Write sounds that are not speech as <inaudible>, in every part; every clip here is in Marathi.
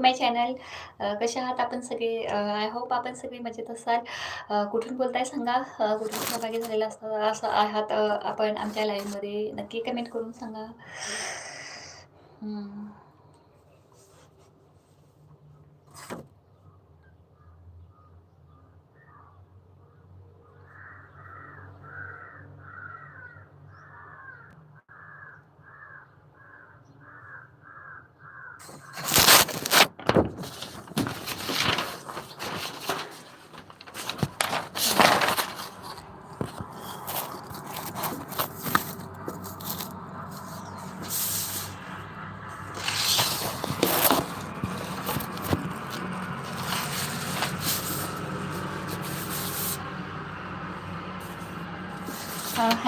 माय चॅनल. कशा आहात आपण सगळे? आय होप आपण सगळे मजेत असाल. कुठून बोलताय सांगा. कुठून सहभागी झालेला असता असं आहात आपण आमच्या लाईव्हमध्ये नक्की कमेंट करून सांगा.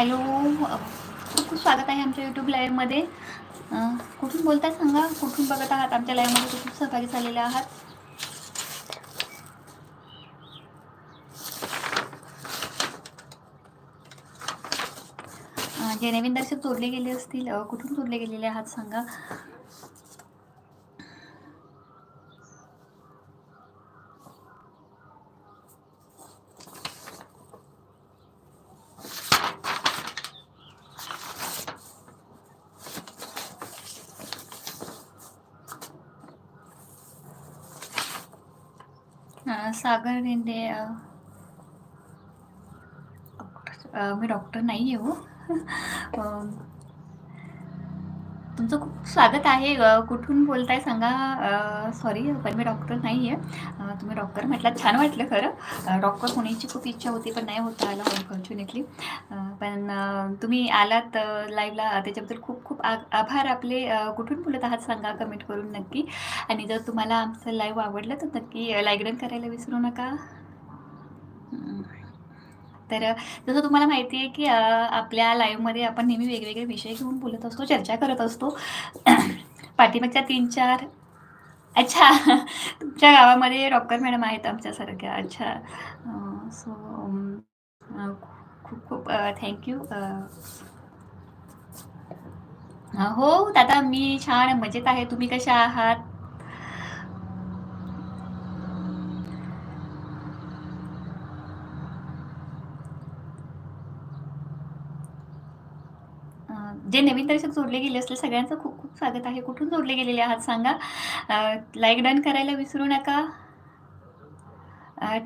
हॅलो. खूप खूप स्वागत आहे आमच्या यूट्यूब लाईव्हमध्ये कुठून बोलताय सांगा? कुठून बघत आहात? आमच्या लाईव्हमध्ये खूप सहभागी झालेले आहात? जे नवीन दर्शक जोडले गेले असतील कुठून जोडले गेलेले आहात सांगा? सागर रेंदे मी डॉक्टर नाही आहे हो <laughs> तुमचं खूप स्वागत आहे. कुठून बोलताय सांगा. सॉरी पण मी डॉक्टर नाही आहे तुम्ही डॉक्टर म्हटलं छान वाटलं खरं. डॉक्टर होण्याची खूप इच्छा होती पण नाही होता आलं अनफॉर्च्युनेटली पण तुम्ही आलात लाईव्हला त्याच्याबद्दल खूप खूप आ आभार आपले. कुठून बोलत आहात सांगा कमेंट करून नक्की. आणि जर तुम्हाला आमचं लाईव्ह आवडलं तर नक्की लाईक करायला विसरू नका. तर जसं तुम्हाला माहिती आहे की आपल्या लाईव्हमध्ये आपण नेहमी वेगवेगळे विषय घेऊन बोलत असतो चर्चा करत असतो. <clears throat> पाठीमागच्या तीन चार अच्छा <laughs> तुमच्या गावामध्ये डॉक्टर मॅडम आहेत आमच्यासारख्या. अच्छा. सो um, खूप खूप थँक्यू हो दादा मी छान मजेत आहे. तुम्ही कशा आहात? जे नवीन दर्शक जोडले गेले असले सगळ्यांचं खूप खूप स्वागत आहे. कुठून जोडले गेलेले आहात सांगा? लाईक डन करायला विसरू नका.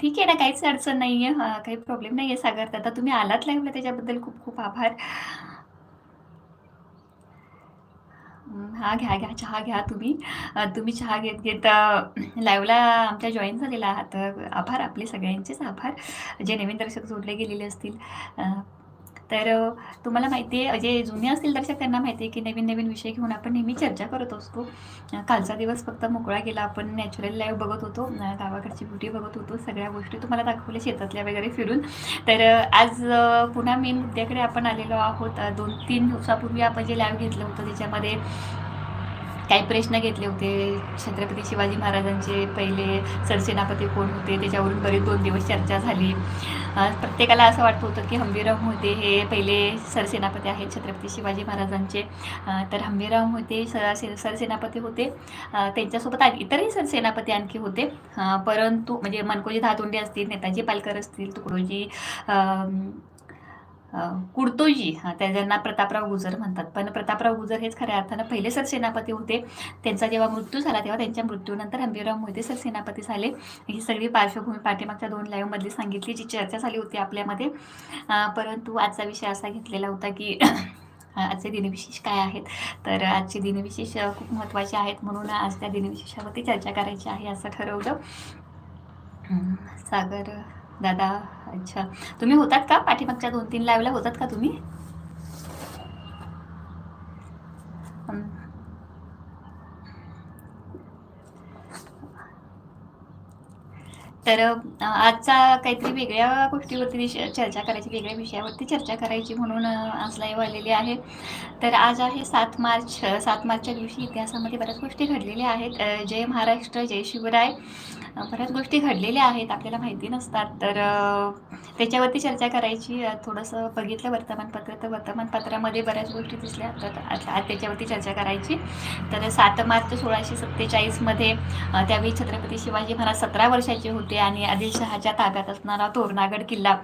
ठीक आहे ना काहीच अडचण नाही आहे काही प्रॉब्लेम नाही आहे सागर दादा. तुम्ही आलात लाईव्हला त्याच्याबद्दल खूप खूप आभार. हा घ्या घ्या चहा घ्या तुम्ही. तुम्ही चहा घेत घेत लाईव्हला आमच्या जॉईन झालेला आहात. आभार आपले सगळ्यांचेच आभार. जे नवीन दर्शक जोडले गेलेले असतील. तर तुम्हाला माहिती आहे जे जुने असतील दर्शक त्यांना माहिती आहे की नवीन नवीन विषय घेऊन आपण नेहमी चर्चा करत असतो. कालचा दिवस फक्त मोकळा गेला आपण नॅचरल लाईव्ह बघत होतो गावाकडची ब्युटी बघत होतो सगळ्या गोष्टी तुम्हाला दाखवल्या शेतातल्या वगैरे फिरून. तर आज पुन्हा मेन मुद्द्याकडे आपण आलेलो आहोत. दोन तीन दिवसापूर्वी आपण जे लाईव्ह घेतलं होतं त्याच्यामध्ये काही प्रश्न घेतले होते. छत्रपती शिवाजी महाराजांचे पहिले सरसेनापती कोण होते? त्याच्यावरून बरेच दोन दिवस चर्चा झाली. प्रत्येकाला असं वाटत होतं की हंबीराव मोहिते हे पहिले सरसेनापती आहेत छत्रपती शिवाजी महाराजांचे. तर हंबीराव मोहिते स सरसेनापती होते. त्यांच्यासोबत इतरही सरसेनापती आणखी होते. परंतु म्हणजे मनकोजी धातोंडे असतील नेताजी पालकर असतील तुकडोजी कुडतोजी कुर्तोजी त्या ज्यांना प्रतापराव गुजर म्हणतात. पण प्रतापराव गुजर हेच खऱ्या अर्थानं पहिले सरसेनापती होते. त्यांचा जेव्हा मृत्यू झाला, तेव्हा त्यांच्या मृत्यूनंतर हंबीरराव मोहिते सरसेनापती झाले. ही सगळी पार्श्वभूमी पाठीमागच्या दोन लाईव्हमधली सांगितली, जी चर्चा झाली होती आपल्यामध्ये. परंतु आजचा विषय असा घेतलेला होता, की <coughs> आजचे दिनविशेष काय आहेत? तर आजचे दिनविशेष खूप महत्त्वाचे आहेत, म्हणून आज त्या दिनविशेषावरती चर्चा करायची आहे, असं ठरवलं. सागर दादा अच्छा. तुम्ही होतात का? पाठीमागच्या 2-3 लाईव्हला होतात का तुम्ही? हं. तर आजचा काहीतरी वेगळ्या गोष्टीवरती चर्चा करायची वेगळ्या विषयावरती चर्चा करायची म्हणून आज लाईव्ह आलेली आहे. तर आज आहे सात मार्च सात मार्चच्या दिवशी इतिहासामध्ये बऱ्याच गोष्टी घडलेल्या आहेत. जय महाराष्ट्र जय शिवराय बऱ्याच गोष्टी घडलेल्या आहेत आपल्याला माहिती नसतात. तर त्याच्यावरती चर्चा करायची. थोडंसं बघितलं वर्तमानपत्र तर वर्तमानपत्रामध्ये बऱ्याच गोष्टी दिसल्या. तर आज त्याच्यावरती चर्चा करायची. तर सात मार्च सोळाशे सत्तेचाळीसमध्ये त्यावेळी छत्रपती शिवाजी महाराज सतरा वर्षाचे होते. आणि आदिलशहाच्या ताब्यात असणारा तोरणागड किल्ला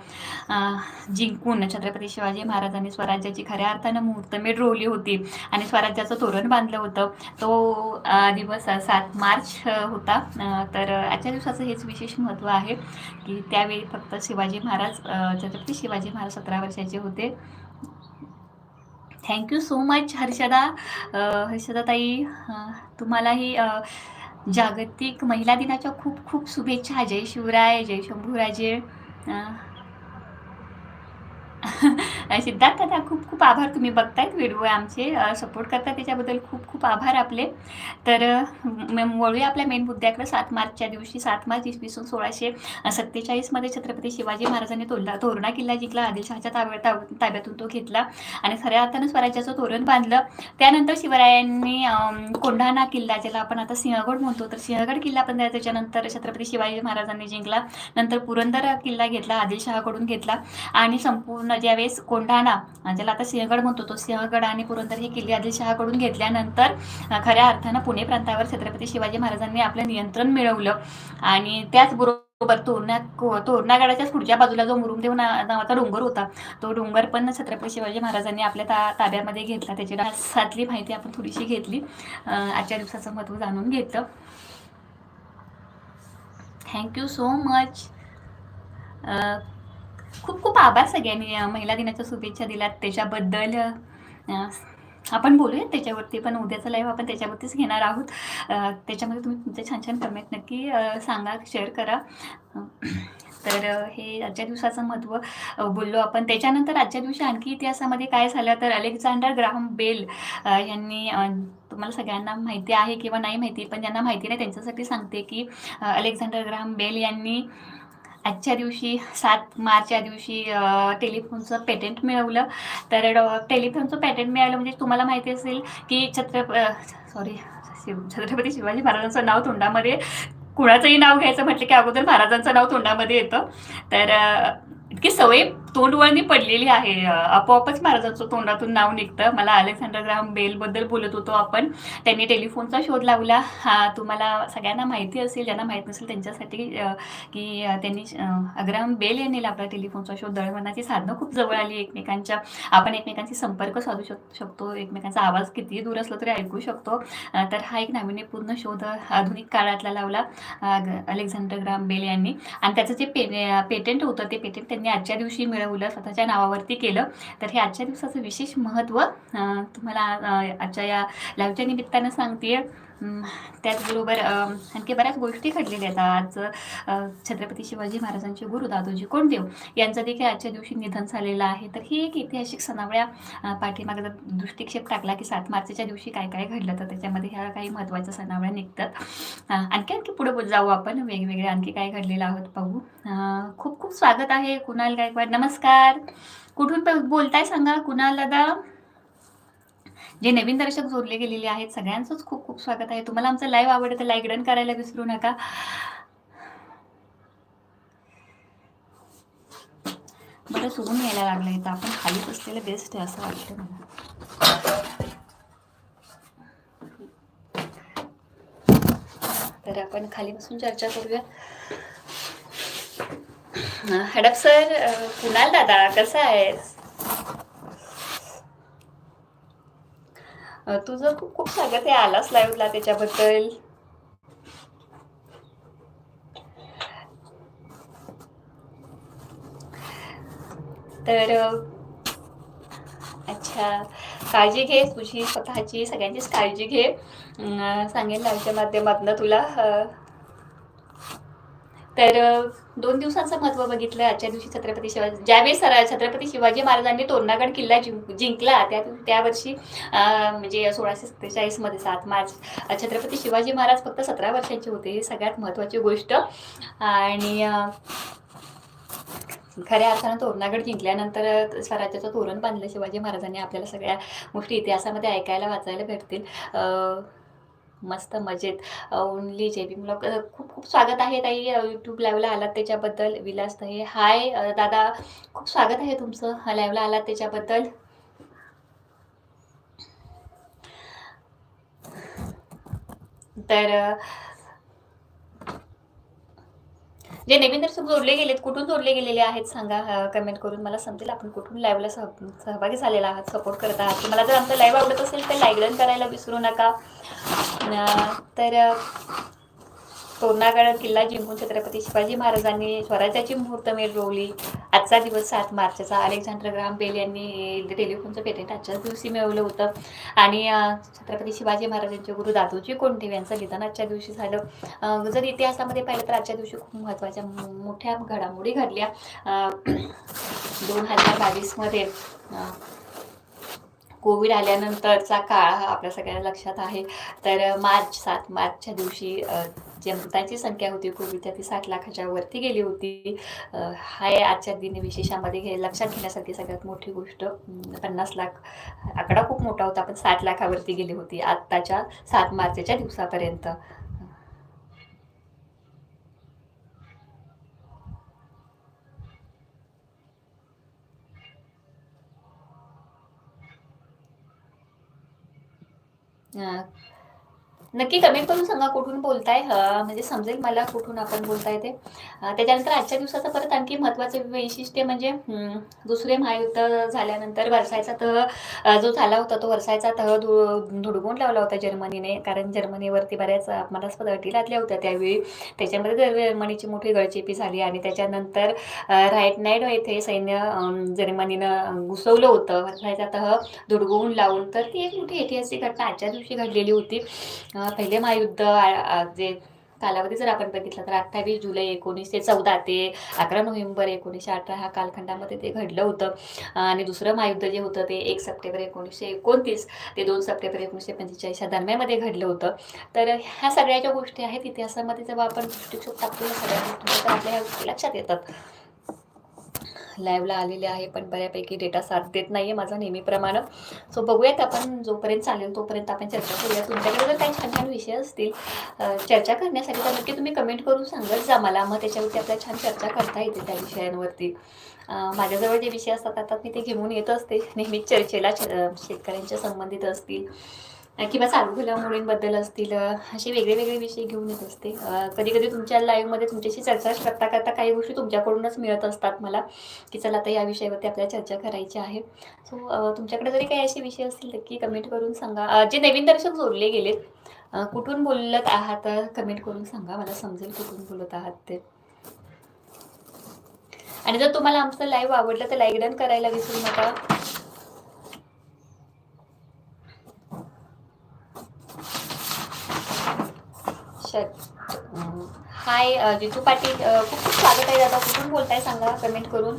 जिंकून छत्रपती शिवाजी महाराजांनी स्वराज्याची खऱ्या अर्थानं मुहूर्तमेढ रोवली होती आणि स्वराज्याचं तोरण बांधलं होतं. तो दिवस सात मार्च होता. तर आजच्या दिवसाचं हेच विशेष महत्त्व आहे की त्यावेळी फक्त शिवाजी महाराज छत्रपती शिवाजी महाराज सतरा वर्षाचे होते. Thank you so much Harshada. Harshada हर्षदाताई तुम्हालाही जागतिक महिला दिनाच्या खूप खूप शुभेच्छा. जय शिवराय जय शंभूराजे. <laughs> सिद्धार्थ दादा खूप खूप आभार तुम्ही बघतायत. व्हिडिओ आमचे सपोर्ट करता त्याच्याबद्दल खूप खूप आभार आपले. तर वळूया आपल्या मेन मुद्द्याकडे. सात मार्चच्या दिवशी सात मार्च इसवी सन सोळाशे सत्तेचाळीसमध्ये छत्रपती शिवाजी महाराजांनी तोडला तोरणा किल्ला जिंकला आदिलशहाच्या ताब्या ताब- ताब्यातून तो घेतला आणि खऱ्या अर्थानं स्वराज्याचं तोरण बांधलं. त्यानंतर शिवरायांनी कोंढाणा किल्ला ज्याला आपण आता सिंहगड म्हणतो तर सिंहगड किल्ला पण त्याच्यानंतर छत्रपती शिवाजी महाराजांनी जिंकला. नंतर पुरंदर किल्ला घेतला आदिलशहाकडून घेतला आणि संपूर्ण ज्यावेळेस कोंढाणा ज्याला आता सिंहगड म्हणतो तो सिंहगड आणि पुरंदर हे किल्ले आदिलशहाकडून घेतल्यानंतर खऱ्या अर्थानं पुणे प्रांतावर छत्रपती शिवाजी महाराजांनी आपलं नियंत्रण मिळवलं. आणि त्याचबरोबर तोरणा तोरणागडाच्याच पुढच्या बाजूला जो मुरुमदेव नावाचा डोंगर होता तो डोंगर पण छत्रपती शिवाजी महाराजांनी आपल्या ता ताब्यामध्ये घेतला. त्याची सातली माहिती आपण थोडीशी घेतली. आजच्या दिवसाचं महत्त्व जाणून घेतलं. थँक्यू सो मच खूप खूप आभार सगळ्यांनी महिला दिनाच्या शुभेच्छा दिल्यात त्याच्याबद्दल. आपण बोलूया त्याच्यावरती पण उद्याचं लाईव्ह आपण त्याच्यावरतीच घेणार आहोत. त्याच्यामध्ये तुम्ही तुमचे छान छान कमेंट नक्की सांगा शेअर करा. तर हे आजच्या दिवसाचं महत्त्व बोललो आपण. त्याच्यानंतर आजच्या दिवशी आणखी इतिहासामध्ये काय झालं तर अलेक्झांडर ग्राहम बेल यांनी तुम्हाला सगळ्यांना माहिती आहे किंवा नाही माहिती पण ज्यांना माहिती नाही त्यांच्यासाठी सांगते की अलेक्झांडर ग्राहम बेल यांनी आजच्या दिवशी सात मार्चच्या दिवशी टेलिफोनचं पेटंट मिळवलं. तर डॉ- टेलिफोनचं पेटंट मिळालं म्हणजे तुम्हाला माहिती असेल की छत्रप सॉरी शिव छत्रपती शिवाजी महाराजांचं नाव तोंडामध्ये कुणाचंही नाव घ्यायचं म्हटलं की अगोदर महाराजांचं नाव तोंडामध्ये येतं. तर इतकी सवय तोंडवळणी पडलेली आहे. आपोआपच महाराजांचं तोंडातून नाव निघतं. मला अलेक्झांडर ग्राहम बेलबद्दल बोलत होतो आपण. त्यांनी टेलिफोनचा शोध लावला. हा तुम्हाला सगळ्यांना माहिती असेल ज्यांना माहीत नसेल त्यांच्यासाठी की त्यांनी अग्राम बेल यांनी लावला टेलिफोनचा शोध. दळणवळणाची साधनं खूप जवळ आली एकमेकांच्या. आपण एकमेकांशी संपर्क साधू शक शकतो. एकमेकांचा आवाज कितीही दूर असला तरी ऐकू शकतो. तर हा एक नाविन्यपूर्ण शोध आधुनिक काळातला लावला अलेक्झांडर ग्राम बेल यांनी. आणि त्याचं जे पे पेटंट होतं ते पेटंट त्यांनी आजच्या दिवशी मिळवलं स्वतःच्या नावावरती केलं. तर हे आजच्या दिवसाचं विशेष महत्त्व तुम्हाला आजच्या या लाईव्हच्या निमित्तानं सांगते त्याचबरोबर आणखी बऱ्याच गोष्टी घडलेल्या आहेत. आज छत्रपती शिवाजी महाराजांचे गुरु दादोजी कोंडदेव यांचं देखील आजच्या दिवशी निधन झालेलं आहे. तर ही एक ऐतिहासिक सणावळ्या पाठीमागे दृष्टिक्षेप टाकला की सात मार्चच्या दिवशी काय काय घडलं तर त्याच्यामध्ये ह्या काही महत्त्वाच्या सणावळ्या निघतात. आणखी आणखी पुढे जाऊ आपण. वेगवेगळे आणखी काय घडलेलं आहोत पाहू. खूप खूप स्वागत आहे कुणाल गायकवाड. नमस्कार. कुठून प- बोलताय सांगा कुणाल दादा? जे नवीन दर्शक जोडले गेलेले आहेत सगळ्यांचंच खूप खूप स्वागत आहे. तुम्हाला आमचं लाईव्ह आवडतं तर लाईक डन करायला विसरू नका. बरं सोडून यायला लागलं इथं. आपण खाली बसलेलं बेस्ट आहे असं वाटतं मला. तर आपण खाली बसून चर्चा करूया. हडप सर कुणाल दादा कसा आहेस? तुझं खूप खूप स्वागत आहे आलास लाईव्हला त्याच्याबद्दल. तर अच्छा काळजी घे तुझी स्वतःची सगळ्यांचीच काळजी घे. सांगेन लाईव्हच्या माध्यमातून तुला. तर दोन दिवसांचं महत्त्व बघितलं. आजच्या दिवशी छत्रपती शिवाजी ज्यावेळेस सर- छत्रपती शिवाजी महाराजांनी तोरणागड किल्ला जिंक जिंकला त्या त्या वर्षी म्हणजे सोळाशे सत्तेचाळीसमध्ये सात मार्च छत्रपती शिवाजी महाराज फक्त सतरा वर्षांचे होते. ही सगळ्यात महत्त्वाची गोष्ट. आणि खऱ्या अर्थानं तोरणागड जिंकल्यानंतर स्वराज्याचं तोरण बांधलं शिवाजी महाराजांनी. आपल्याला सगळ्या गोष्टी इतिहासामध्ये ऐकायला वाचायला भेटतील. मस्त मजेत. ओनली जे बी मला खूप खूप स्वागत आहे ताई यूट्यूब लाईव्हला आलात त्याच्याबद्दल. विलास ताई हाय दादा खूप स्वागत आहे तुमचं लाईव्हला आलात त्याच्याबद्दल. तर जे नवीन दर्शक जोडले गेलेत कुठून जोडले गेलेले आहेत सांगा कमेंट करून. मला समजेल आपण कुठून लाईव्हला सह सहभागी झालेला आहात सपोर्ट करत आहात. तुम्हाला जर आमचं लाईव्ह आवडत असेल तर लाईक डन करायला विसरू नका. तर तोरणागड किल्ला जिंकून छत्रपती शिवाजी महाराजांनी स्वराज्याची मुहूर्तमेढ रोवली आजचा दिवस सात मार्चचा. अलेक्झांडर ग्राम बेल यांनी टेलिफोनचं पेटेंट आजच्याच दिवशी मिळवलं होतं. आणि छत्रपती शिवाजी महाराजांचे गुरु दादोजी कोंडदेव यांचं निधन आजच्या दिवशी झालं. जर इतिहासामध्ये पाहिलं तर आजच्या दिवशी खूप महत्त्वाच्या मो- मोठ्या घडामोडी घडल्या. दोन हजार बावीसमध्ये कोविड आल्यानंतरचा काळ हा आपल्या सगळ्यांना लक्षात आहे. तर मार्च सात मार्चच्या दिवशी अ, मृतांची संख्या होती. पूर्वी त्या ती साठ लाखाच्या वरती गेली होती. हा आजच्या दिन विशेषामध्ये घे लक्षात घेण्यासारखी सगळ्यात मोठी गोष्ट पन्नास लाख आकडा खूप मोठा होता पण साठ लाखावरती गेली होती आत्ताच्या सात मार्चच्या दिवसापर्यंत. अं, नक्की कमेंट करून सांगा कुठून बोलताय. म्हणजे समजेल मला कुठून आपण बोलताय ते. त्याच्यानंतर आजच्या दिवसाचं परत आणखी महत्त्वाचं वैशिष्ट्य म्हणजे दुसरे महायुद्ध झाल्यानंतर वर्षायचा तह जो झाला होता तो वर्षायचा तह धु धुडगून लावला होता जर्मनीने. कारण जर्मनीवरती बऱ्याच अपमानास्पद अटी लादल्या होत्या त्यावेळी. त्याच्यामध्ये जर्मनीची मोठी गळचेपी झाली आणि त्याच्यानंतर राईट नाईट येथे सैन्य जर्मनीनं घुसवलं होतं. वर्षायचा तह धुडगवून लावून. तर ती एक मोठी ऐतिहासिक घटना आजच्या दिवशी घडलेली होती. पहिले महायुद्ध जे कालावधी जर आपण बघितलं तर अठ्ठावीस जुलै एकोणीसशे चौदा ते अकरा नोव्हेंबर एकोणीसशे अठरा ह्या कालखंडामध्ये ते घडलं होतं. आणि दुसरं महायुद्ध जे होतं ते एक सप्टेंबर एकोणीसशे एकोणतीस ते दोन सप्टेंबर एकोणीसशे पंचेचाळीस ह्या दरम्यानमध्ये घडलं होतं. तर ह्या सगळ्या ज्या गोष्टी आहेत इतिहासामध्ये जेव्हा आपण दृष्टिक्षोप टाकतो या सगळ्या गोष्टी तर आपल्या ह्या गोष्टी लक्षात येतात. लाईव्हला आलेले आहे पण बऱ्यापैकी डेटा साथ देत नाही आहे माझा नेहमीप्रमाणे. सो बघूयात आपण जोपर्यंत चालेल तोपर्यंत आपण चर्चा करूया. तुमच्याकडे जर काही छान छान विषय असतील. चर्चा करण्यासाठी तर नक्की तुम्ही कमेंट करून सांगत जा मला. मग त्याच्यावरती आपल्याला छान चर्चा करता येते त्या विषयांवरती. माझ्याजवळ जे विषय असतात आता मी ते घेऊन येत असते. नेहमीच चर्चेला शेतकऱ्यांच्या संबंधित असतील. किंवा चालू मुलींबद्दल असतील असे वेगळे वेगळे विषय घेऊन येत असते. कधी कधी तुमच्या लाईव्हमध्ये तुमच्याशी चर्चा करता करता काही गोष्टी तुमच्याकडूनच मिळत असतात मला की चला आता या विषयावरती आपल्याला चर्चा करायची आहे. सो तुमच्याकडे जरी काही असे विषय असतील नक्की कमेंट करून सांगा. जे नवीन दर्शक जोडले गेलेत कुठून बोलत आहात कमेंट करून सांगा. मला समजेल कुठून बोलत आहात ते. आणि जर तुम्हाला आमचं लाईव्ह आवडलं तर लाईक डन करायला विसरू नका. हाय जितू पाटील. खूप खूप स्वागत आहे दादा. कुठून बोलताय सांगा कमेंट करून.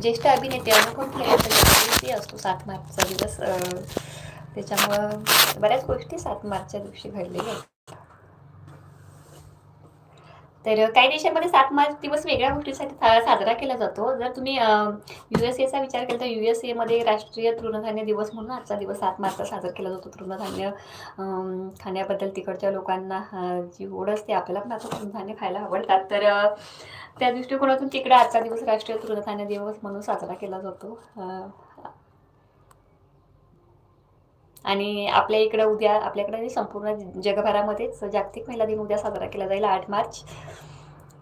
ज्येष्ठ अभिनेते अनुपम खेर असतो सात मार्चचा दिवस. त्याच्यामुळं बऱ्याच गोष्टी सात मार्चच्या दिवशी घडलेल्या आहेत. तर काही देशांमध्ये सात मार्च दिवस वेगळ्या गोष्टीसाठी सा- साजरा केला जातो. जर तुम्ही यू एस एचा विचार केला तर यू एस एमध्ये राष्ट्रीय तृणधान्य दिवस म्हणून आजचा दिवस सात मार्चला साजरा केला जातो. तृणधान्य खाण्याबद्दल तिकडच्या लोकांना जी ओढ असते आपल्याला पण आता तृणधान्य खायला आवडतात. तर त्या दृष्टिकोनातून तिकडे आजचा दिवस राष्ट्रीय तृणधान्य दिवस म्हणून साजरा केला जातो. आणि आपल्या इकडं उद्या आपल्याकडे संपूर्ण जगभरामध्येच जागतिक महिला दिन उद्या साजरा केला जाईल आठ मार्च.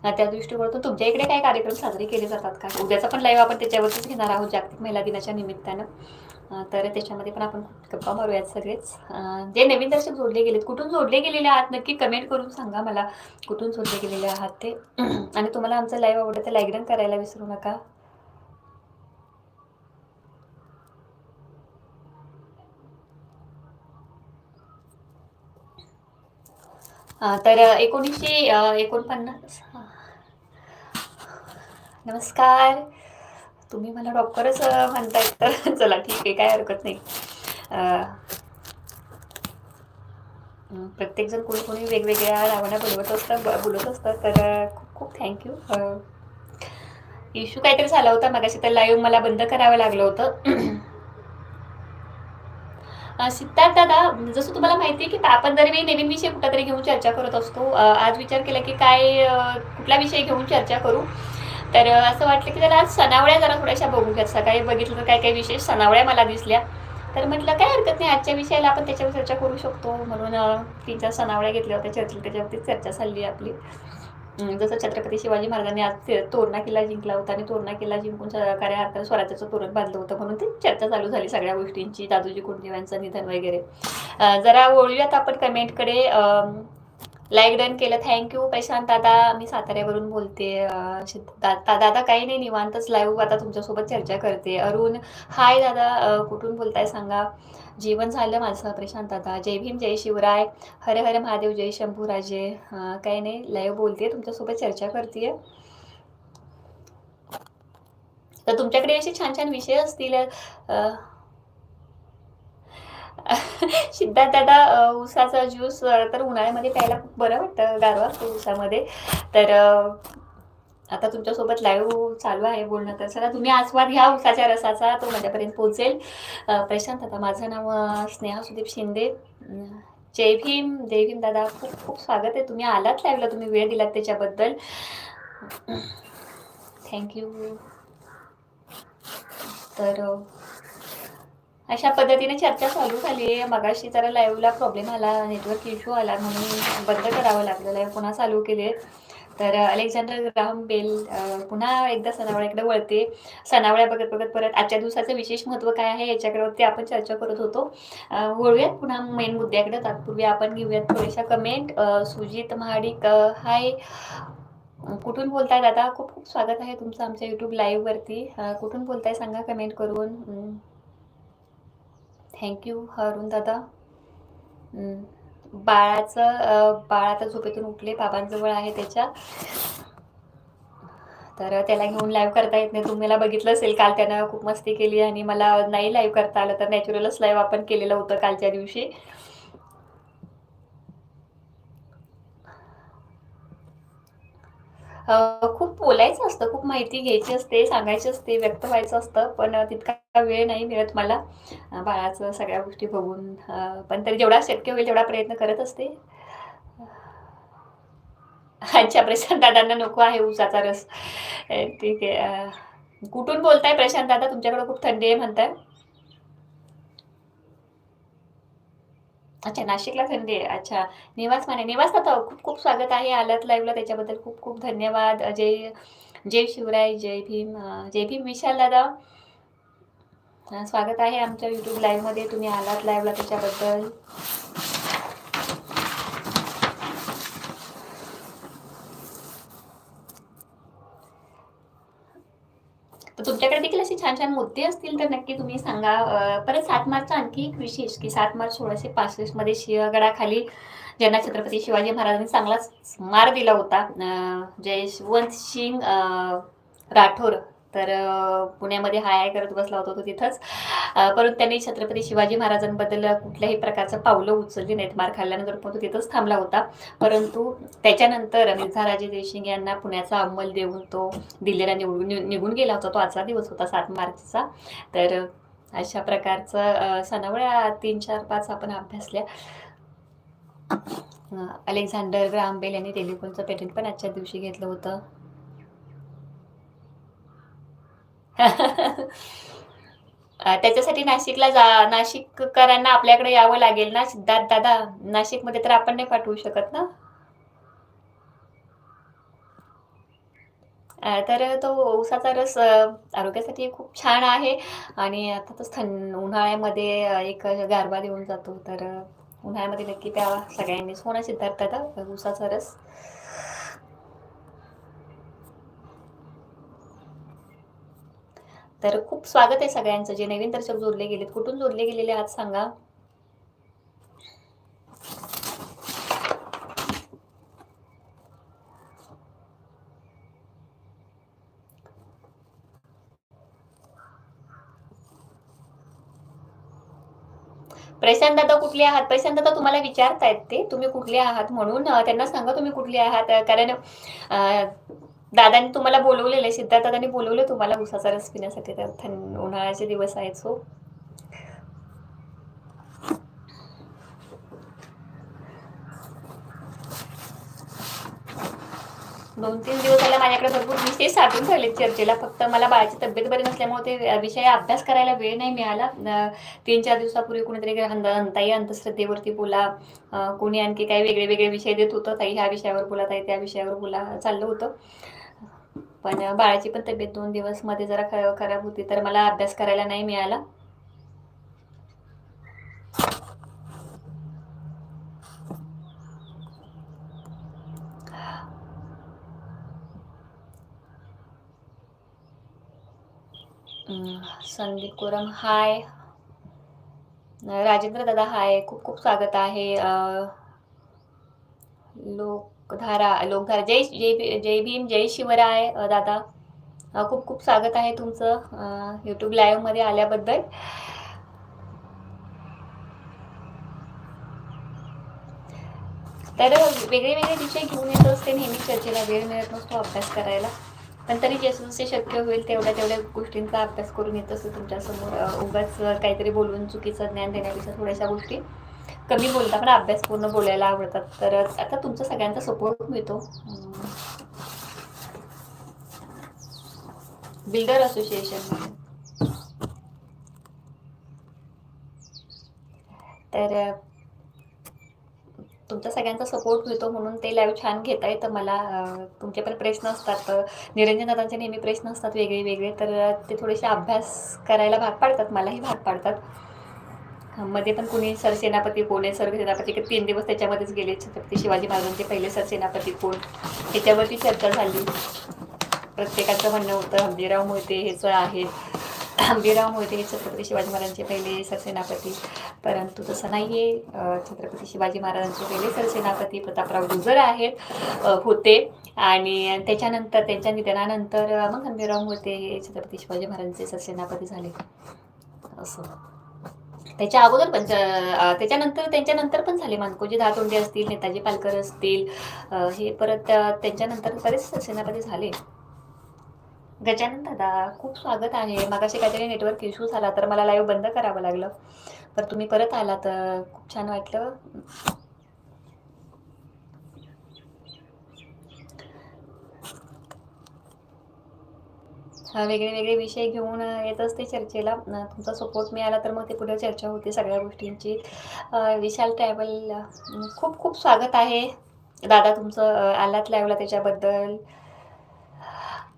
त्या दृष्टीकोनातून तुमच्या इकडे काय कार्यक्रम साजरे केले जातात का? उद्याचा पण लाईव्ह आपण त्याच्यावरतीच घेणार आहोत जागतिक महिला दिनाच्या निमित्तानं. तर त्याच्यामध्ये पण आपण गप्पा मारूयात सगळेच. जे नवीन दर्शक जोडले गेलेत कुठून जोडले गेलेले आहात? नक्की कमेंट करून सांगा मला कुठून जोडले गेलेले आहात ते. <clears throat> आणि तुम्हाला आमचं लाईव्ह आवडतं तर लाईक डन करायला विसरू नका. तर एकोणीसशे एकोणपन्नास नमस्कार. तुम्ही मला डॉक्टरच म्हणतायत म्हणताय तर <laughs> चला ठीक आहे काय हरकत नाही. प्रत्येकजण कोणी कोणी वेगवेगळ्या नावांना बोलवत असतात ब- बोलत असतात तर खूप खूप थँक्यू इश्यू काहीतरी झाला होता मगाशी तर लाईव्ह मला बंद करावं लागलं होतं. <clears throat> सिद्धार्थ दादा जसं तुम्हाला माहिती आहे की आपण दरवेळी नवीन विषय कुठला तरी घेऊन चर्चा करत असतो. आज विचार केला की काय कुठला विषय घेऊन चर्चा करू? तर असं वाटलं की जरा आज सणावळ्या जरा थोड्याशा बघूयात. सकाळी बघितलं तर काय काय विशेष सणावळ्या मला दिसल्या. तर म्हटलं काय हरकत नाही आजच्या विषयाला आपण त्याच्यावर चर्चा करू शकतो. म्हणून तीन चार सणावळ्या घेतल्या होत्या. चर्चेला त्याच्यावरती चर्चा चालली आहे आपली. जसं छत्रपती शिवाजी महाराजांनी आज तोरणा किल्ला जिंकला होता आणि तोरणा किल्ला जिंकून कार्य अर्थात स्वराज्याचं तोरण बांधलं होतं म्हणून ती चर्चा चालू झाली सगळ्या गोष्टींची दादूजी कुंडदेवांचं निधन वगैरे. जरा वळूयात आपण कमेंटकडे लाईक डन केलं. थँक्यू प्रशांत दादा. मी साताऱ्यावरून बोलते. अं, दा- दादा काही नाही निवांतच लाईव्ह आता तुमच्यासोबत चर्चा करते. अरुण हाय दादा. कुठून बोलताय सांगा. जीवन झालं माझं प्रशांत दादा. जय भीम जय शिवराय. हर हर महादेव जय शंभूराजे राजे. काही नाही लाईव्ह बोलते. तुमच्यासोबत चर्चा करते तर तुमच्याकडे असे छान छान विषय असतील. <laughs> सिद्धार्थ दादा उसाचा ऊसाचा ज्यूस तर उन्हाळ्यामध्ये प्यायला खूप बरं वाटतं गारवा असतो ऊसामध्ये तर आता तुमच्यासोबत लाईव्ह चालू आहे बोलणं तर चला तुम्ही आस्वाद घ्या ऊसाच्या रसाचा तो माझ्यापर्यंत पोहोचेल. प्रशांत दादा माझं नाव स्नेहा सुदीप शिंदे. जय भीम जय भीम दादा खूप खूप स्वागत आहे. तुम्ही आलात लाईव्हला तुम्ही वेळ दिलात त्याच्याबद्दल. थँक्यू तर अशा पद्धतीने चर्चा चालू झाली आहे. मगाशी जरा लाईव्हला प्रॉब्लेम आला नेटवर्क इश्यू आला म्हणून बंद करावं लागलेलं आहे. पुन्हा चालू केले तर अलेक्झांडर ग्राहम बेल पुन्हा एकदा सणावळ्याकडे वळते. सणावळ्या बघत बघत परत आजच्या दिवसाचं विशेष महत्त्व काय आहे याच्याकडे आपण चर्चा करत होतो. वळूयात पुन्हा मेन मुद्द्याकडे. तात्पूर्वी आपण घेऊयात थोड्याशा कमेंट सुजित महाडिक हाय कुठून बोलताय? दादा खूप खूप स्वागत आहे तुमचं आमच्या यूट्यूब लाईव्हवरती कुठून बोलताय? सांगा कमेंट करून. थँक्यू अरुण दादा. बाळाचं बाळ आता झोपेतून उठले बाबांजवळ आहे त्याच्या. तर त्याला घेऊन लाईव्ह करता येत नाही. तुम्हाला बघितलं असेल काल त्यानं खूप मस्ती केली आणि मला नाही लाईव्ह करता आलं. तर नॅचरलच लाईव्ह आपण केलेलं होतं कालच्या दिवशी. खूप बोलायचं असतं खूप माहिती घ्यायची असते सांगायची असते व्यक्त व्हायचं असतं पण तितका वेळ नाही मिळत मला. बाळाचं सगळ्या गोष्टी बघून पण तरी जेवढा शक्य होईल तेवढा प्रयत्न करत असते. अच्छा प्रशांत दादांना नको आहे उसाचा रस. ठीक आहे. कुठून बोलताय प्रशांत दादा? तुमच्याकडे खूप थंडी आहे म्हणताय. अच्छा नाशिकला थंडी आहे. अच्छा. निवास माने निवास दादा खूप खूप स्वागत आहे आलात लाईव्हला त्याच्याबद्दल खूप खूप धन्यवाद. जय जय शिवराय जय भीम जय भीम विशाल दादा. स्वागत आहे आमच्या यूट्यूब लाईव्हमध्ये तुम्ही आलात लाईव्हला त्याच्याबद्दल. तुमच्याकडे छान छान मुद्दे असतील तर नक्की तुम्ही सांगा. परत सात मार्चचा आणखी एक विशेष की सात मार्च सोळाशे पासष्टमध्ये सिंहगडाखाली ज्यांना छत्रपती शिवाजी महाराजांनी चांगलाच मार दिला होता. अ, जयवंत सिंग राठोर तर पुण्यामध्ये हाय हाय करत बसला होता तो तिथंच. परंतु त्यांनी छत्रपती शिवाजी महाराजांबद्दल कुठल्याही प्रकारचं पावलं उचलली नाहीत. मार खाल्ल्यानंतर पण तो तिथंच थांबला होता. परंतु त्याच्यानंतर मिर्झा राजे यांना पुण्याचा अंमल देऊन तो दिल्लीला निवडून नि- निघून गेला होता. तो आजचा दिवस होता सात मार्चचा. तर अशा प्रकारचं सणावळ्या तीन चार पाच आपण अभ्यासल्या अलेक्झांडर ग्राम बेल यांनी टेलिफोनचं पेटंट पण आजच्या दिवशी घेतलं होतं. त्याच्यासाठी नाशिकला जा नाशिककरांना आपल्याकडे यावं लागेल ना? सिद्धार्थ दादा नाशिकमध्ये तर आपण नाही पाठवू शकत ना? तर तो ऊसाचा रस आरोग्यासाठी खूप छान आहे. आणि आता तर थंड उन्हाळ्यामध्ये एक गारवा देऊन जातो. तर उन्हाळ्यामध्ये नक्की प्यावा सगळ्यांनीच. हो ना सिद्धार्थ दादा? ऊसाचा रस. तर खूप स्वागत आहे सगळ्यांचं. जे नवीन दर्शक जोडले गेलेत. कुठून जोडले गेलेले आज सांगा? प्रशांत दादा कुठले आहात? प्रशांत दादा तुम्हाला विचारतायत ते. तुम्ही कुठले आहात म्हणून त्यांना सांगा तुम्ही कुठले आहात कारण दादांनी तुम्हाला बोलवलेलं आहे. सिद्धार्थ दादांनी बोलवलं तुम्हाला उसाचा रस पिण्यासाठी. तर थंड उन्हाळ्याचे दिवस आहेत सो दोन तीन दिवस झाला माझ्याकडे भरपूर विषय साठून झाले चर्चेला. फक्त मला बाळाची तब्येत बरी नसल्यामुळे ते विषय अभ्यास करायला वेळ नाही मिळाला. तीन चार दिवसापूर्वी कोणीतरी अंध ताई अंधश्रद्धेवरती बोला. कोणी आणखी काही वेगळे वेगळे विषय देत होतं. ताई ह्या विषयावर बोला. ताई त्या विषयावर बोला. चाललं होतं. पण बाळाची पण तब्येत दोन दिवसमध्ये जरा खराब होती तर मला अभ्यास करायला नाही मिळाला. संदीप कोरम हाय. राजेंद्र दादा हाय. खूप खूप स्वागत आहे. लोक धारा लोकधारा जय जय जय भीम जय शिवराय. दादा खूप खूप स्वागत आहे तुमचं यूट्यूब लाईव्हमध्ये आल्याबद्दल. तर वेगळे वेगळे विषय घेऊन येत असते नेहमी चर्चेला वेळ मिळत नसतो अभ्यास करायला. पण तरी जे जसे शक्य होईल तेवढ्या तेवढ्या गोष्टींचा अभ्यास करून येत असतो तुमच्यासमोर. उगाच काहीतरी बोलून चुकीचं ज्ञान देण्यापेक्षा थोड्याशा गोष्टी. कमी बोलता पण अभ्यास पूर्ण बोलायला आवडतात. तर आता तुमचा सगळ्यांचा सपोर्ट मिळतो. बिल्डर असोसिएशन तर तुमचा सगळ्यांचा सपोर्ट मिळतो म्हणून ते लाईव्ह छान घेता येतं मला. तुमचे पण प्रश्न असतात. अं, निरंजन दादांचे नेहमी प्रश्न असतात वेगळे वेगळे तर ते थोडेसे अभ्यास करायला भाग पाडतात. मलाही भाग पाडतात. मध्ये पण कोणी सरसेनापती कोण आहे? सरसेनापती तीन दिवस त्याच्यामध्येच गेले छत्रपती शिवाजी महाराजांचे पहिले सरसेनापती कोण? ह्याच्यावरती चर्चा झाली. प्रत्येकाचं म्हणणं होतं हंबीराव मोहिते हेच आहेत. हंबीराव मोहिते हे छत्रपती शिवाजी महाराजांचे पहिले सरसेनापती. परंतु तसं नाही आहे छत्रपती शिवाजी महाराजांचे पहिले सरसेनापती प्रतापराव गुजर आहेत होते. आणि त्याच्यानंतर त्यांच्या निधनानंतर मग हंबीराव मोहिते हे छत्रपती शिवाजी महाराजांचे सरसेनापती झाले. असं. त्याच्या अगोदर पण त्याच्यानंतर त्यांच्यानंतर पण झाले मानकोजी दहातोंडे असतील नेताजी पालकर असतील हे परत त्यांच्यानंतर बरेच सेनापती झाले. गजानन दादा खूप स्वागत आहे. मागाशी काहीतरी नेटवर्क इश्यू झाला तर मला लाईव्ह बंद करावं लागलं. पर तुम्ही परत आला तर खूप छान वाटलं. वेगळे वेगळे विषय घेऊन येत असते चर्चेला. तुमचा सपोर्ट मिळाला तर मग ते पुढे चर्चा होते सगळ्या गोष्टींची. विशाल ट्रॅव्हल खूप खूप स्वागत आहे. दादा तुमचं आलात लाईव्हला त्याच्याबद्दल.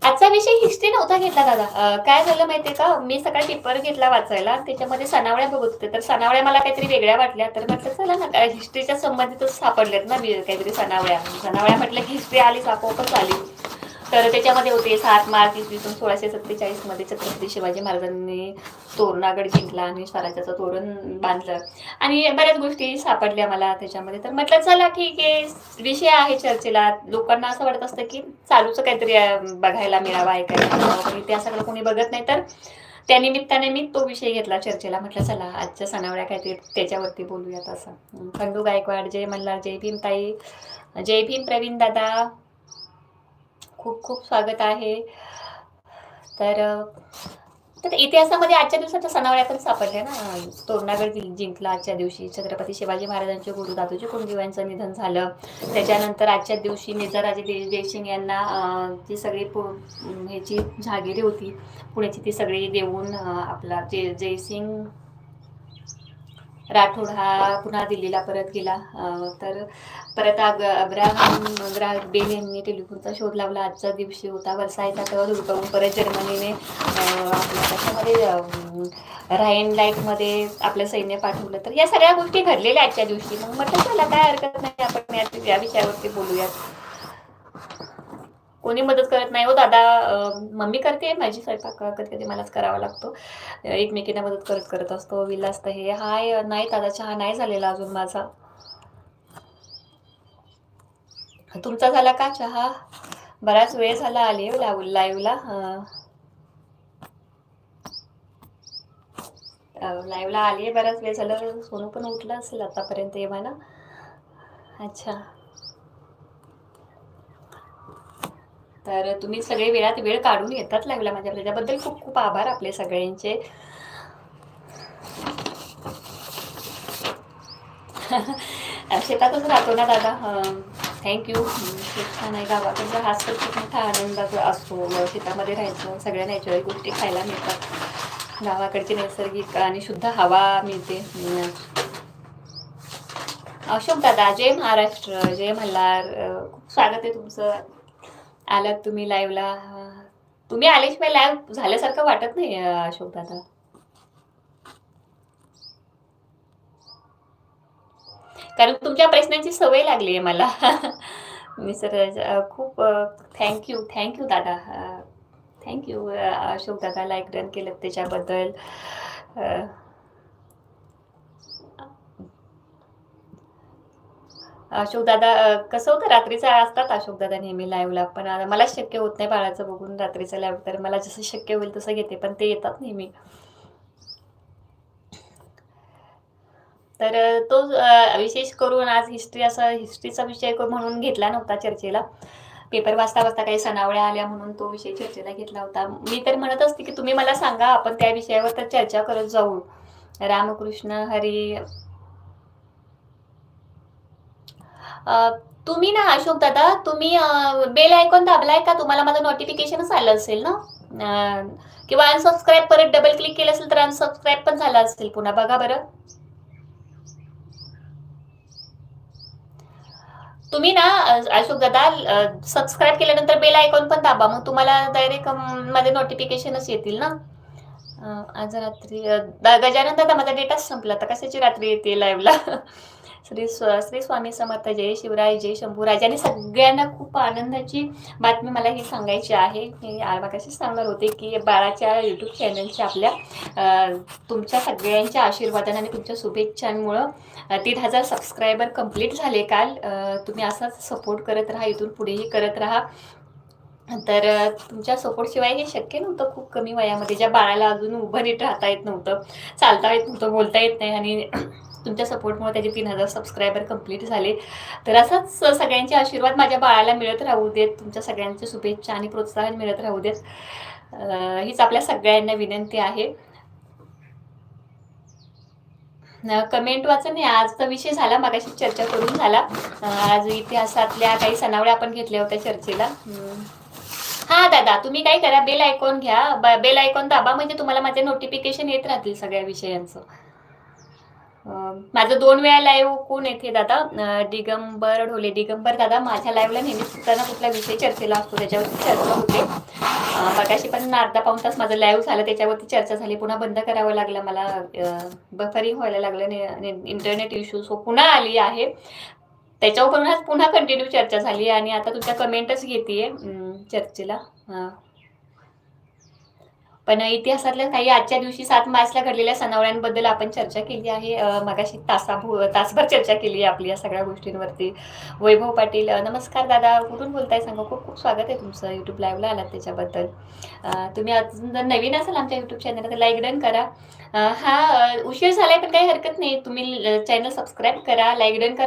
आजचा विषय हिस्ट्री नव्हता घेतला दादा. काय झालं माहितीये का? मी सकाळी पेपर घेतला वाचायला. त्याच्यामध्ये सणावळ्या बघत होते. तर सणावळ्या मला काहीतरी वेगळ्या वाटल्या. तर म्हटलं चला ना काय हिस्ट्रीच्या संबंधितच सापडल्यात ना मी काहीतरी सणावळ्या. सणावळ्या म्हटलं की हिस्ट्री आलीच आपोआपच आली. तर त्याच्यामध्ये होते सात मार्च इसवी सन सोळाशे सत्तेचाळीसमध्ये छत्रपती शिवाजी महाराजांनी तोरणागड जिंकला आणि स्वराज्याचं तोरण बांधलं. आणि बऱ्याच गोष्टी सापडल्या मला त्याच्यामध्ये. तर म्हटलं चला ठीक आहे विषय आहे चर्चेला. लोकांना असं वाटत असतं की चालूचं काहीतरी बघायला मिळावं ऐकायला मिळावं पण इतिहासाकडे कोणी बघत नाही. तर त्या निमित्ताने मी तो विषय घेतला चर्चेला. म्हटलं चला आजच्या सणावड्या काहीतरी त्याच्यावरती बोलूयात असं. खंडू गायकवाड जय मल्हार जय भीमताई जय भीम प्रवीण दादा. खूप खूप स्वागत आहे. तर तर इतिहासामध्ये आजच्या दिवसाच्या सणावळ्या पण सापडल्या ना. तोरणागड जिंकला आजच्या दिवशी. छत्रपती शिवाजी महाराजांचे गुरु दादोजी कोंडदेव यांचं निधन झालं. त्याच्यानंतर आजच्या दिवशी निजाराजे देश जयसिंग यांना जी सगळी पु ह्याची जहागिरी होती. पुण्याची ती सगळी देऊन आपला जे जयसिंग राठोड हा पुन्हा दिल्लीला परत गेला. तर परत अग अब्राहम अब्राहम बेल यांनी टेलिफोनचा शोध लावला. आजचा दिवशी होता. वर्षाचा तेव्हा धुडकावून परत जर्मनीने आपल्या त्याच्यामध्ये रायन लाईटमध्ये आपलं सैन्य पाठवलं. तर या सगळ्या गोष्टी घडलेल्या आजच्या दिवशी. मग म्हटलं चला काय हरकत नाही. आपण या विषयावरती बोलूयात. कोणी मदत करत नाही. हो दादा मम्मी करते माझी स्वयंपाक. कधी कधी मलाच करावा लागतो. एकमेकींना मदत करत करत असतो. विलासत हे हाय नाही दादा चहा नाही झालेला अजून माझा. तुमचा झाला का चहा? बराच वेळ झाला आली हो लाईव्ह लाईव्हला लाईव्हला आली. आहे बराच वेळ झालं. सोनू पण उठलं असेल आतापर्यंत येवाना. अच्छा. तर तुम्ही सगळे वेळात वेळ काढून येतात लाईव्हला माझ्या त्याच्याबद्दल खूप खूप आभार आपले सगळ्यांचे. <laughs> शेतातच राहतो ना दादा? थँक्यू खूप छान आहे गावाकडचा हाच तर खूप मोठा आनंदाचा असतो. शेतामध्ये राहायचं सगळ्या नॅचरल गोष्टी खायला मिळतात. गावाकडची नैसर्गिक आणि शुद्ध हवा मिळते. अशोक दादा जय महाराष्ट्र जय मल्हार. खूप स्वागत आहे तुमचं. आलात तुम्ही लाईव्हला तुम्ही आल्याशिवाय लाईव्ह झाल्यासारखं वाटत नाही अशोक दादा. कारण तुमच्या प्रश्नांची सवय लागली आहे मला. मी सर खूप थँक्यू थँक्यू दादा. थँक्यू अशोक दादा लाईक रन केलं त्याच्याबद्दल. अशोकदादा अशोक दादा कसं होतं रात्रीचं असतात अशोक दादा नेहमी लाईव्हला पण मला शक्य होत नाही बाळाचं बघून रात्रीचं लाईव्ह तर मला जसं शक्य होईल तसं घेते पण ते येतात नेहमी. तर तो विशेष करून आज हिस्ट्री असा हिस्ट्रीचा विषय म्हणून घेतला नव्हता चर्चेला. पेपर वाचता वाचता काही सणावळ्या आल्या म्हणून तो विषय चर्चेला घेतला होता. मी तर म्हणत असते की तुम्ही मला सांगा आपण त्या विषयावर तर चर्चा करत जाऊ. रामकृष्ण हरी तुम्ही ना अशोक दादा तुम्ही बेल आयकॉन दाबलाय का? तुम्हाला माझं नोटिफिकेशनच आलं असेल ना? किंवा अनसबस्क्राईब परत डबल क्लिक केलं असेल तर अनसबस्क्राईब पण झालं असेल पुन्हा. बघा बरं. तुम्ही ना अशोक दादा सबस्क्राईब केल्यानंतर बेल आयकॉन पण दाबा. मग तुम्हाला डायरेक्ट माझे नोटिफिकेशनच येतील ना? आज रात्री गजानन दादा माझा डेटाच संपला. आता कशाची रात्री येते लाईव्हला श्री स्व- श्री स्वामी समर्थ जय शिवराय जय शंभूराज आणि सगळ्यांना खूप आनंदाची बातमी मला ही सांगायची आहे. मी कशीच सांगणार होते की बाळाच्या यूट्यूब चॅनलच्या आपल्या तुमच्या सगळ्यांच्या आशीर्वादाने आणि तुमच्या शुभेच्छांमुळं अ, तीन हजार सबस्क्रायबर कंप्लीट झाले काल. तुम्ही असाच सपोर्ट करत राहा इथून पुढेही करत राहा. तर तुमच्या सपोर्टशिवाय हे शक्य नव्हतं खूप कमी वयामध्ये. ज्या बाळाला अजून उभं नीट राहता येत नव्हतं चालता येत नव्हतं बोलता येत नाही आणि तुमच्या सपोर्टमुळे त्याचे तीन हजार सबस्क्रायबर कंप्लीट झाले. तर असाच सगळ्यांचे आशीर्वाद माझ्या बाळाला मिळत राहू देत तुमच्या सगळ्यांच्या शुभेच्छा आणि प्रोत्साहन मिळत राहू देत. हीच आपल्या सगळ्यांना विनंती आहे. कमेंट वाचन नाही आजचा विषय झाला. मगाशी चर्चा करून झाला. आज इतिहासातल्या काही सणावळ्या आपण घेतल्या होत्या चर्चेला. हा दादा तुम्ही काय करा बेल आयकॉन घ्या. बेल आयकॉन दाबा म्हणजे तुम्हाला माझे नोटिफिकेशन येत राहतील सगळ्या विषयांचं. माझं दोन वेळा लाईव्ह कोण येते दादा. दिगंबर ढोले. दिगंबर दादा माझ्या लाईव्हला नेहमी सुद्धा ना कुठला विषय चर्चेला असतो त्याच्यावरती चर्चा होते. मगाशी पण अर्धा पाऊण तास माझं लाईव्ह झालं त्याच्यावरती चर्चा झाली. पुन्हा बंद करावं लागलं. मला बफरिंग व्हायला लागलं. इंटरनेट इश्यू सो पुन्हा आली आहे. त्याच्यावर पुन्हा पुन्हा कंटिन्यू चर्चा झाली आणि आता तुमच्या कमेंटच घेते चर्चेला. हां पण इतिहासातल्या काही आजच्या दिवशी सात मार्चला घडलेल्या सणावळ्यांबद्दल आपण चर्चा केली आहे. मगाशी तासाभू तासभर चर्चा केली आहे आपली या सगळ्या गोष्टींवरती. वैभव पाटील नमस्कार दादा. कुठून बोलताय सांगा? खूप खूप स्वागत आहे तुमचं. यूट्यूब लाईव्हला आलात त्याच्याबद्दल. तुम्ही अजून जर नवीन असाल आमच्या यूट्यूब चॅनलला तर लाईक डन करा. हा उशीर झालाय पण काही हरकत नाही. तुम्ही चॅनल सबस्क्राईब करा लाईक डन करा.